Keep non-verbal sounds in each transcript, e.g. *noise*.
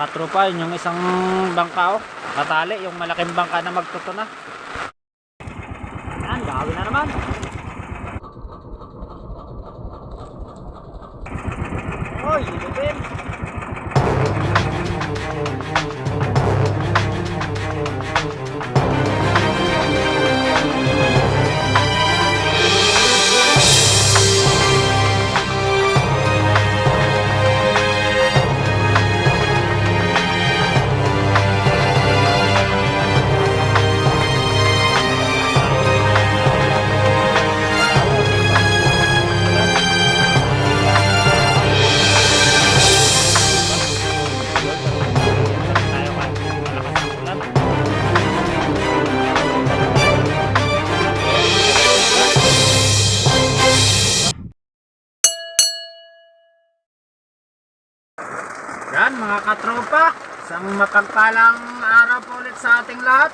katropa, yun yung isang bangka oh. Katali, yung malaking bangka na magtuto na. Yan, gawin na naman. Hoy, ilipin. Isang mapagpalang araw po ulit sa ating lahat.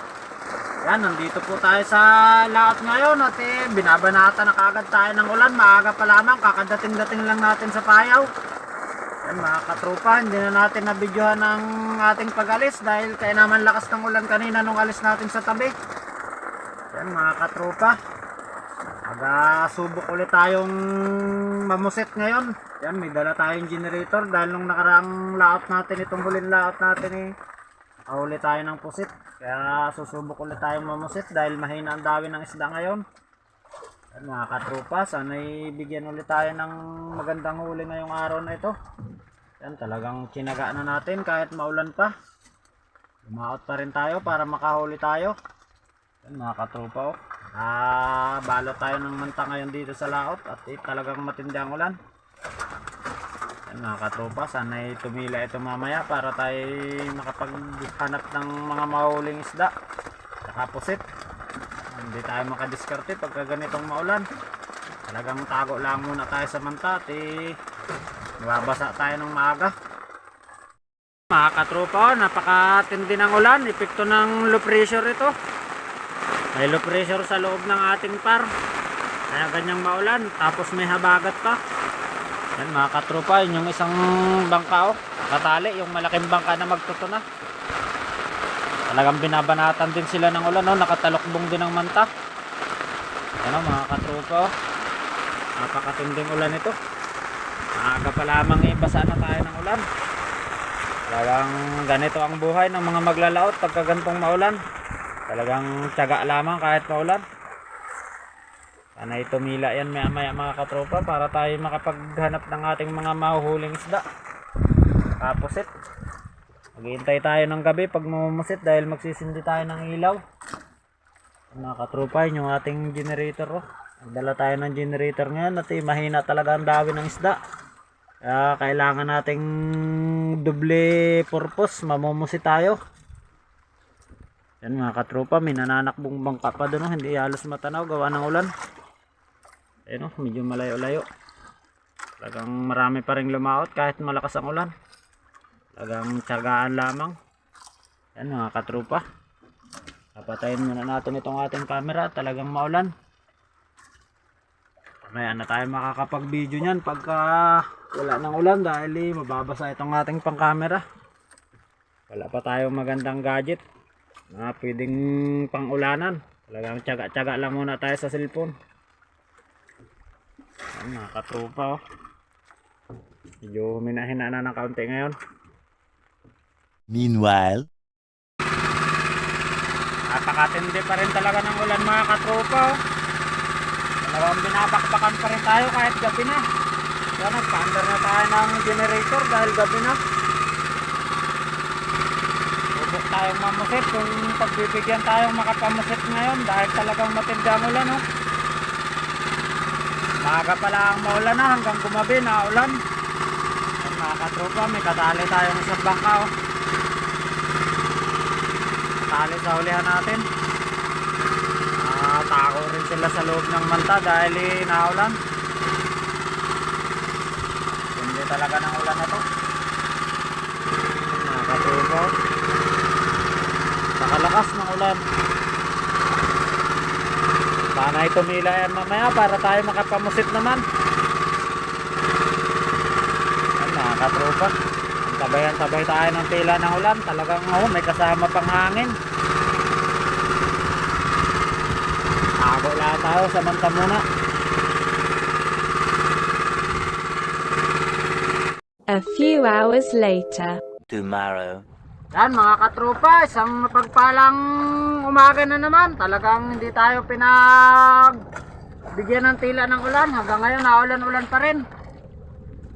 Yan, nandito po tayo sa laot ngayon at eh, binabanata na kagad tayo ng ulan. Maaga pa lamang, kakadating-dating lang natin sa payaw. Yan mga katropa, hindi na natin nabidyohan ang ating pag-alis dahil kaya naman lakas ng ulan kanina nung alis natin sa tabi. Yan mga katropa. Magasubok ulit tayong mamusit ngayon. Yan, may dala tayong generator dahil nung nakaraang laot natin, itong huling laot natin eh, Ahuli tayo ng pusit. Kaya susubok ulit tayong mamusit dahil mahina ang dawi ng isda ngayon. Yan mga katropa, sana'y bigyan ulit tayo ng magandang huli ngayong araw na ito. Yan talagang kinaga na natin kahit maulan pa. Lumaot pa rin tayo para makahuli tayo. Yan mga katropa oh. Ah, balot tayo ng manta ngayon dito sa laot at eh, talagang matindi ang ulan. Yan mga katropa, sana'y tumila ito mamaya para tayo makapaghanap ng mga mahuling isda. Saka pusit. Hindi tayo makadiskarte pagka ganitong maulan. Talagang tago lang muna tayo sa manta at eh, mababasa tayo ng maaga. Mga katropa, napakatindi ng ulan. Epekto ng low pressure ito. May low pressure sa loob ng ating par. Kaya ganyang maulan. Tapos may habagat pa. Yan mga katropa, yun yung isang bangka oh. Katali, yung malaking bangka na magtuto na. Talagang binabanatan din sila ng ulan, no? nakatalokbong din ang manta. Ano mga katropa, oh. napakatinding ulan ito. Maaga pa lamang ibasa na tayo ng ulan. Talagang ganito ang buhay ng mga maglalaot pagka gantong maulan. Talagang tiyaga lamang kahit maulan. Sana itumila yan maya maya mga katropa para tayo makapaghanap ng ating mga mahuhuling isda. Kapusit. Maghihintay tayo ng gabi pag mamumusit dahil magsisindi tayo ng ilaw. Mga katropa, yun yung ating generator. Oh. Nagdala tayo ng generator ngayon at eh, mahina talaga ang dawi ng isda. Kaya kailangan nating doble purpose, mamumusit tayo. Yan mga katropa, may nananakbong bangka pa doon, oh. hindi halos matanaw, gawa ng ulan. Ayun oh, medyo malayo-layo. Talagang marami pa rin lumaot kahit malakas ang ulan. Talagang tiyagaan lamang. Yan mga katropa. Papatayin muna natin itong ating camera. Talagang maulan. Mamaya na tayo makakapag-video niyan pagka wala ng ulan dahil eh, mababasa itong ating pang-camera. Wala pa tayong magandang gadget na pwedeng pang-ulanan. Talagang tiyaga-tiyaga lang muna tayo sa cellphone. Yan mga katropa oh. Medyo minahina na ng kaunti ngayon. Meanwhile, Napakatindi pa rin talaga ng ulan mga katropa oh. Dalawang binabakbakan pa rin tayo kahit gabi na. Kaya nagpa-under na tayo ng generator dahil gabi na. Tayong mamusit kung pagbibigyan tayong makapamusit ngayon dahil talagang matindi ang ulan oh. Maaga pala ang maulan na hanggang gumabi na ulan. Yan mga katropa, may katali tayong isang bangka oh. Tali sa hulihan natin. Ah, tako rin sila sa loob ng manta dahil eh, naulan. Hindi talaga ng ulan na to. Mga katropa. Nakalakas ng ulan. Sana ay tumila yan mamaya para tayo makapamusit naman. Yan mga katropa. Ang Sabayan-sabay tayo ng tila ng ulan. Talagang oh, may kasama pang hangin. Ako lang tayo sa manta muna. A few hours later. tomorrow. Yan mga katropa, isang mapagpalang umaga na naman. Talagang hindi tayo pinag bigyan ng tila ng ulan. Hanggang ngayon naulan-ulan pa rin.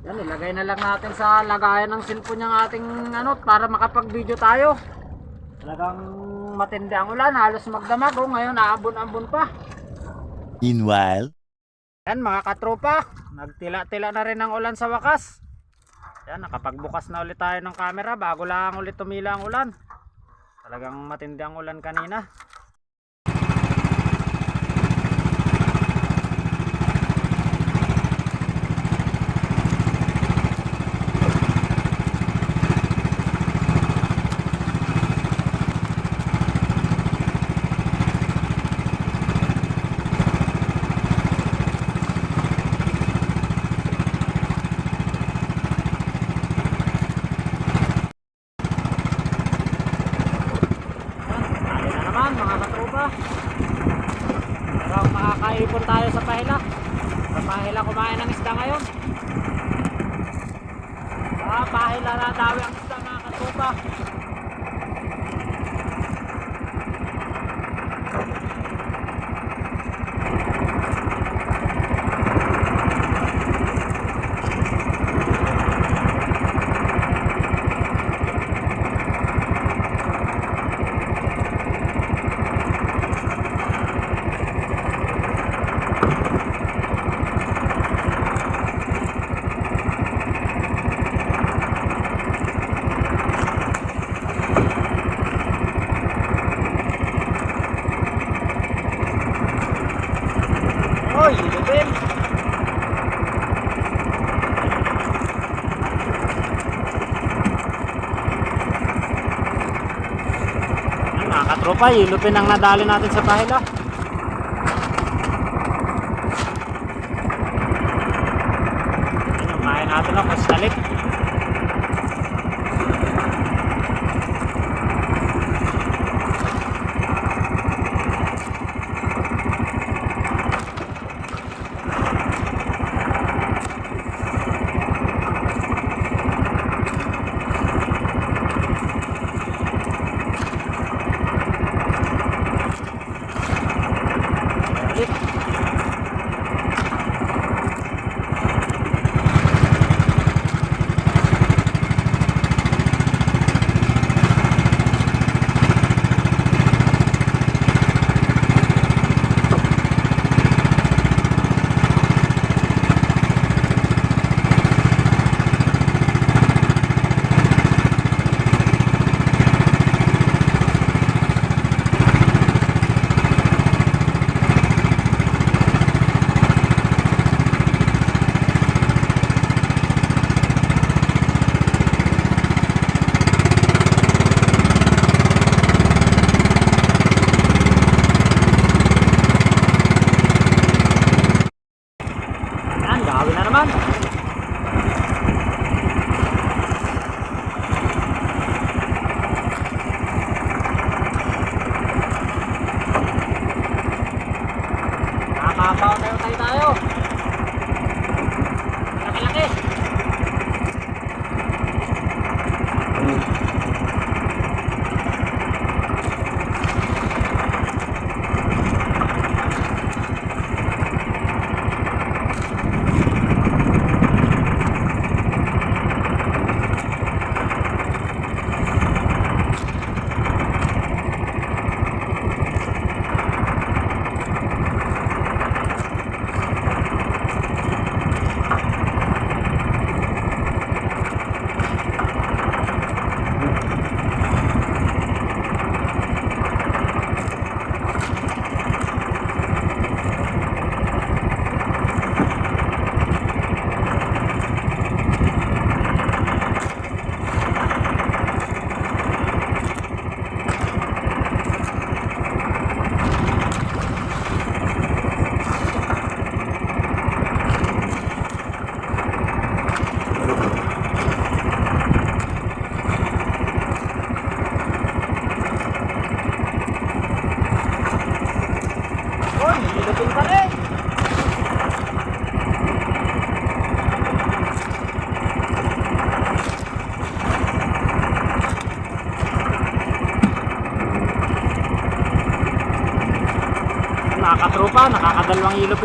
Yan, ilagay na lang natin sa lagayan ng cellphone yung ating ano para makapag-video tayo. Talagang matindi ang ulan, halos magdamag. Oh, ngayon aabon-ambon pa. Meanwhile, Yan mga katropa, nagtila-tila na rin ang ulan sa wakas. Yan, nakapagbukas na ulit tayo ng camera bago lang ulit tumila ang ulan. Talagang matindi ang ulan kanina. Tayo na naman mga katropa. Pero makakaipon tayo sa pahila. Sa pahila kumain ng isda ngayon. Sa pahila na dawi ang isda mga katropa. Hoy, lupin! Yan, mga katropa, ilupin ang nadali natin sa pahila. Yan yung kain natin ng kusalik.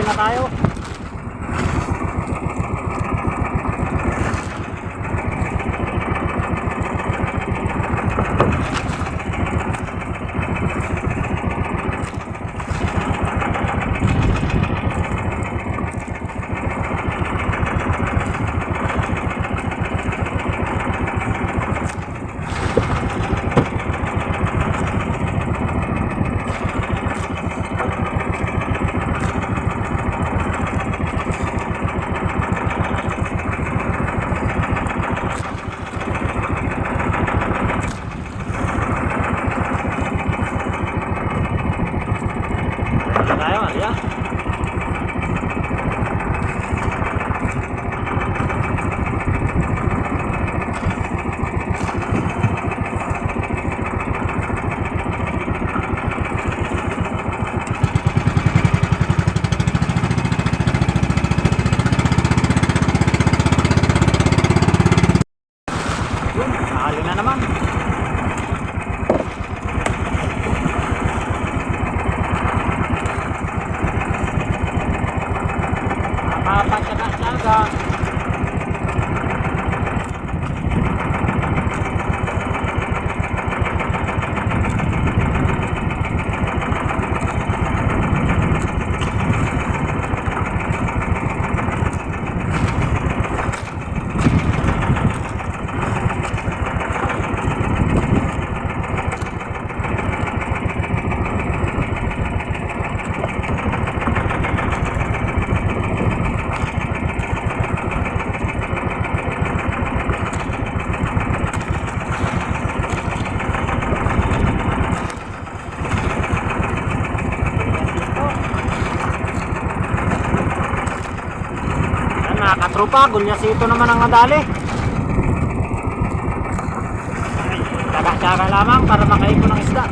Na tayo. Katropa, gulyasito naman ang nadali. Tsaga-tsaga lamang para makaipon ng isda.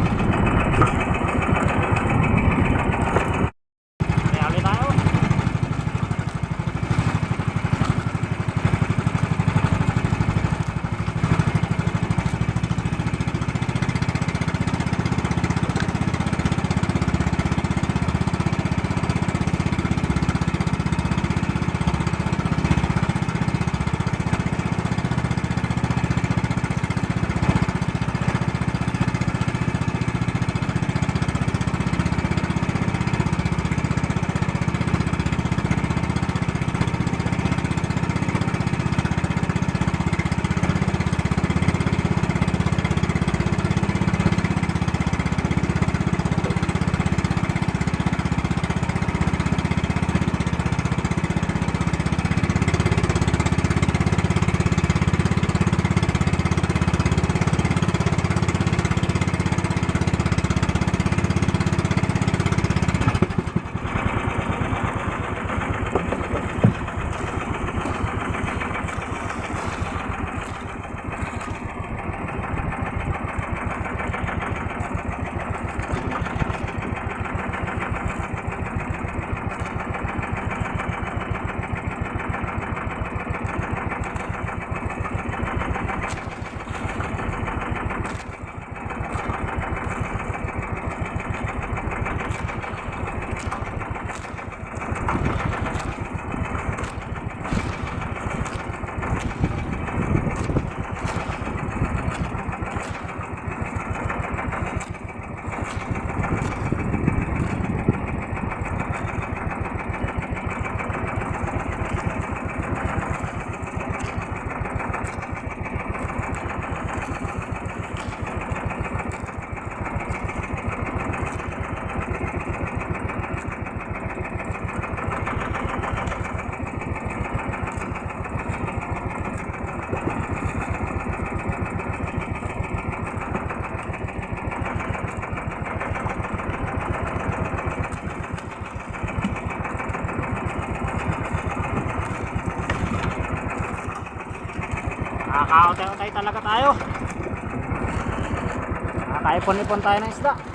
Nakakaipon-ipon tayo ng isda.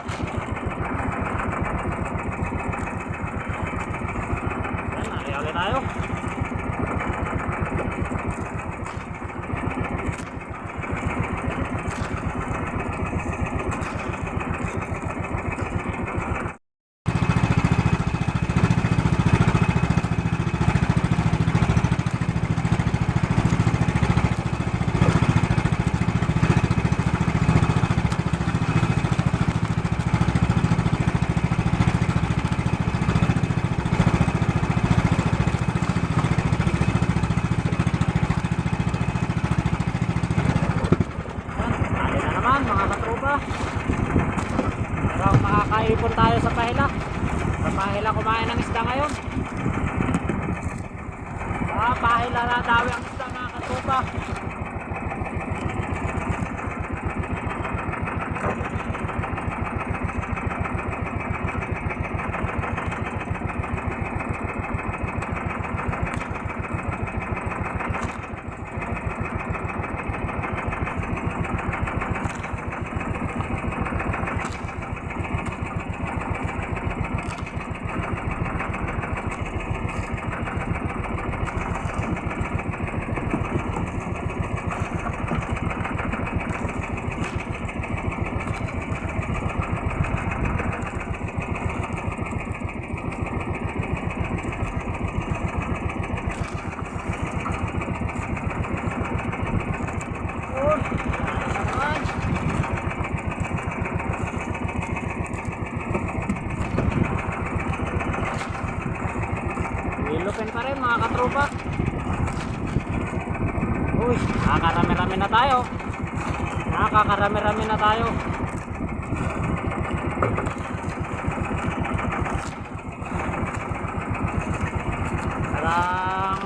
Parang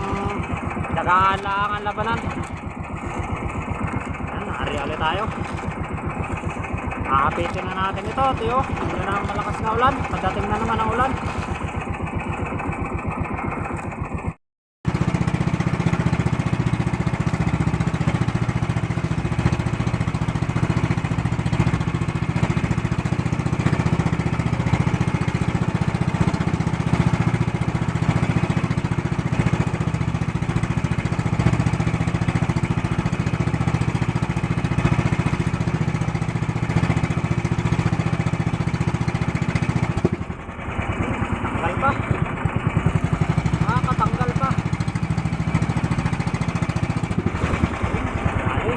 dagaan lang ang labanan. Yan, nakariali tayo. Makapitin na natin ito, tiyo. Yun ang malakas na ulan. Pagdating na naman ang ulan. Tanggal pa. Nakakatanggal pa. Ay.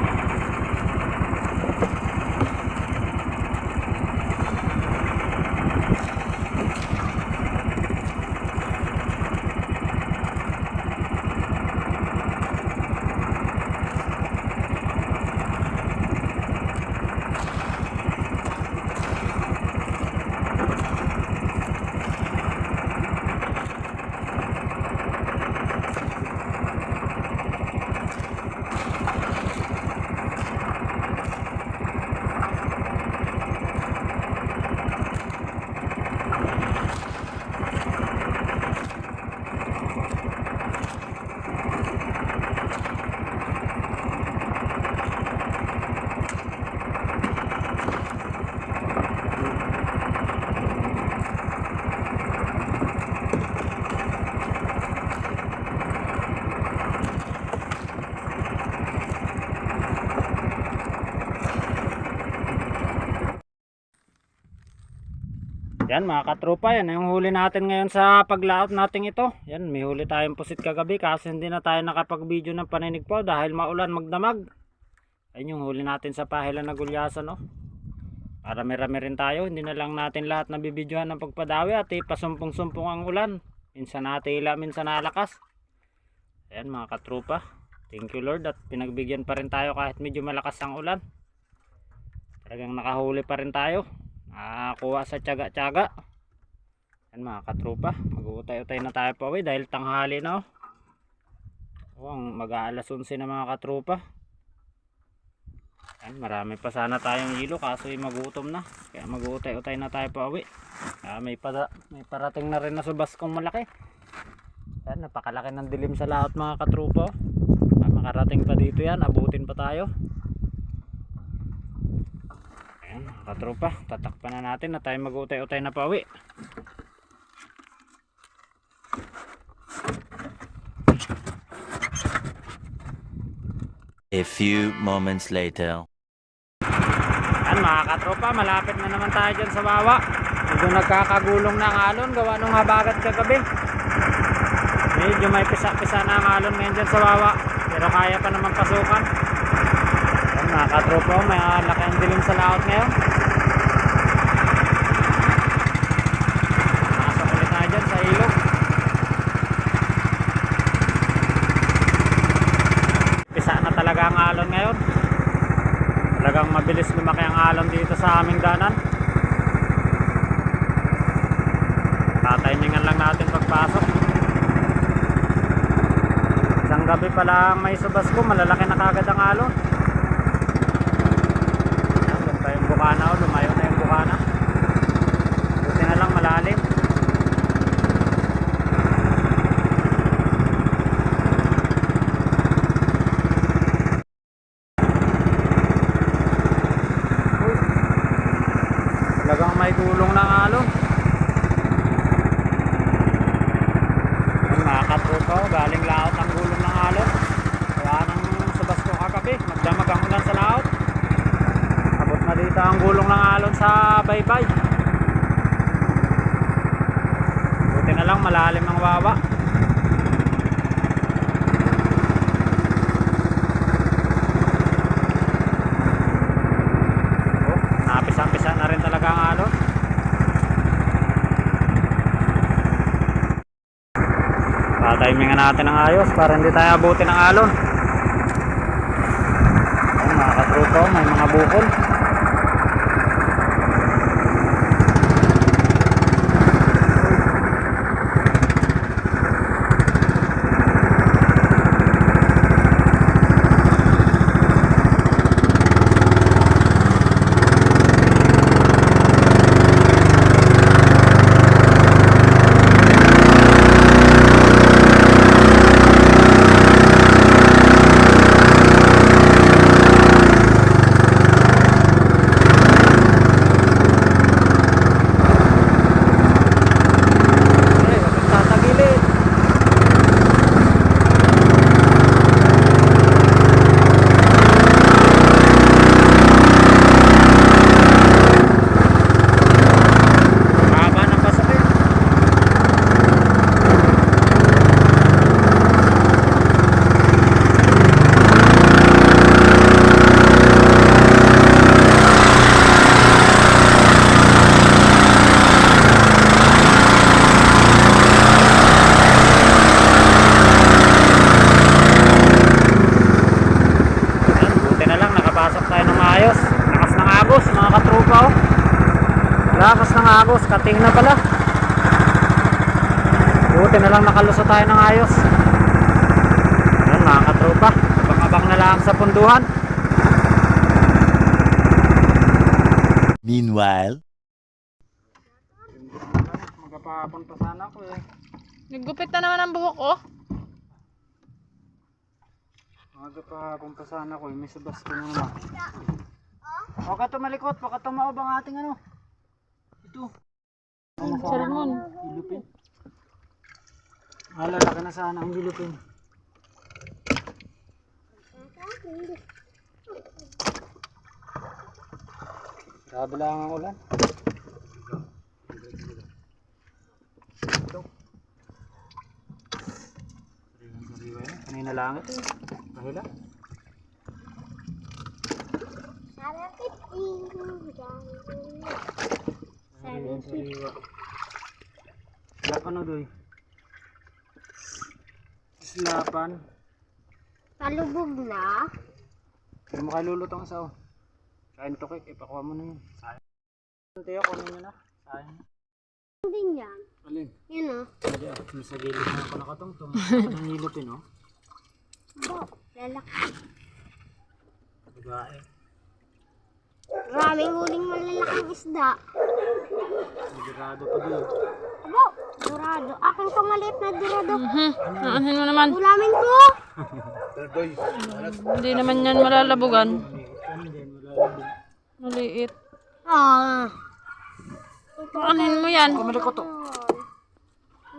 Yan mga katropa, yan yung huli natin ngayon sa paglaot natin ito. Yan, may huli tayong pusit kagabi kasi hindi na tayo nakapag-video ng paninig po dahil maulan magdamag. Ayun yung huli natin sa pahilan na gulyasan, no. Marami-rami rin tayo, hindi na lang natin lahat nabibidyohan ng pagpadawi at ipasumpong-sumpong ang ulan. Minsan natila, minsan nalakas. Ayan mga katropa, thank you Lord at pinagbigyan pa rin tayo kahit medyo malakas ang ulan. Talagang nakahuli pa rin tayo. Nakakuha sa tiyaga-tiyaga. Yan mga katropa. Mag-uutay-utay na tayo pa uwi dahil tanghali na. Oh. Oh, mag-aalas 11 na mga katropa. Yan, marami pa sana tayong hilo kaso ay magutom na. Kaya mag-uutay-utay na tayo pa uwi. Ah, may, para, may parating na rin na subas kong malaki. Yan, napakalaki ng dilim sa laot mga katropa. Ah, makarating pa dito yan. Abutin pa tayo. Ayan, mga katropa, tatakpan na natin na tayo mag-utay-utay na pauwi. A few moments later. Yan mga katropa, malapit na naman tayo dyan sa Wawa. Medyo nagkakagulong na ang alon, gawa nung habagat kagabi. Medyo may pisa-pisa na ang alon ngayon dyan sa Wawa. Pero kaya pa naman pasukan. Yan mga katropa, may laki ang dilim sa laot ngayon. Nakasok ulit tayo dyan sa ilog. Pisa na talaga ang alon ngayon. Talagang Talagang mabilis lumaki ang alon dito sa aming danan. Tatimingan lang natin pagpasok. Isang gabi pa lang may subas ko, malalaki na kagad ang alon. Doon pa yung bukana o, lumayo na yung bukana. Buti na lang malalim. Talagang may gulong ng alon. Yung mga katrupa ko, galing laot ang gulong ng alon. Kaya nang subas ko kagabi, magdamag ang ulan sa laot. Abot na dito ang gulong ng alon baybay. Buti na lang malalim ang wawa. Oh, napisa-pisa na rin talaga ang alon. Tatimingan natin ng ayos para hindi tayo abutin ng alon. Ayun, mga katrupo, may mga bukol. Ay, wag kang tatagilid. Haba ng pasakit. Ayan, buti na lang nakapasok tayo ng ayos. Lakas ng agos mga katrupa oh. Lakas ng agos, kating na pala. Buti na lang nakaluso tayo ng ayos. Ayan mga katrupa, abang-abang na lang sa punduhan. Meanwhile, Magapapunta sana ko eh. Naggupit na naman ang buhok oh. Magapapunta sana ko eh, may subas ko na naman. Huwag ka tumalikot, baka tumaob ang ating ano. Ito. Salmon. Gilupin. Ah, lalaki na sana ang gilupin. Grabe lang ang ulan. Kanina lang ito. Kahila. Sariwan-sariwa. Wala pa no, Doy. Islapan. Palubog na. Hindi mo kayo lulutang isa oh. Kain to cake, ipakuha mo na yun. Sayang. Tiyo, kunin nyo na. Sayang. Din yan. Alin? Yun o. Hindi ah. Nasa gilid na ako nakatungtong. Ako nang nilupin oh. Bo, lalaki. Babae. Maraming huling malalaking isda. Sigurado pa doon. Abo, durado. Akin to maliit na durado. Hmm, naanhin mo naman. Ulamin ko. Hindi naman yan malalabugan. Ano. Maliit. Ah. Naanhin mo yan. Kumali ko to.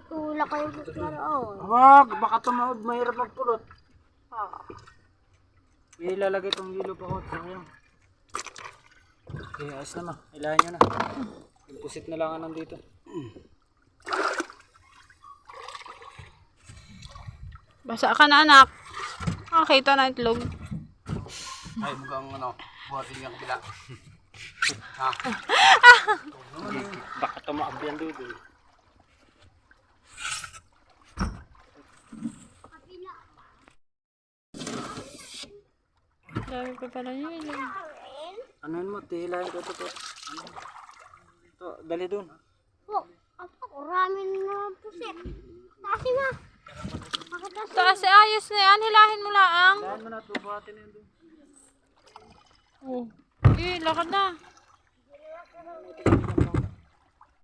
Tutula kayo sa karoon. Wag, baka tumawag, mahirap magpulot. Ah. Ilalagay itong yelo pa ko. Sayang. Okay, ayos na ma. Ilahan nyo na. Pusit na lang ang nandito. Basa ka na anak. Nakakita na itlog. Ay, mukhang ano, buhatin yung kabila. *laughs* Baka tumaab yan doon. Dami pa pala yun. Anuin mo, tihilahin ko ito. to. Ano? To, dali dun. Po, apo, ramen na po sir. Taasin na. Pakatasin. Eh, ayos na yan. Hilahin mo laang. Hilahin mo na. Tubuhatin na yan dun. Oh. Eh, lakad na.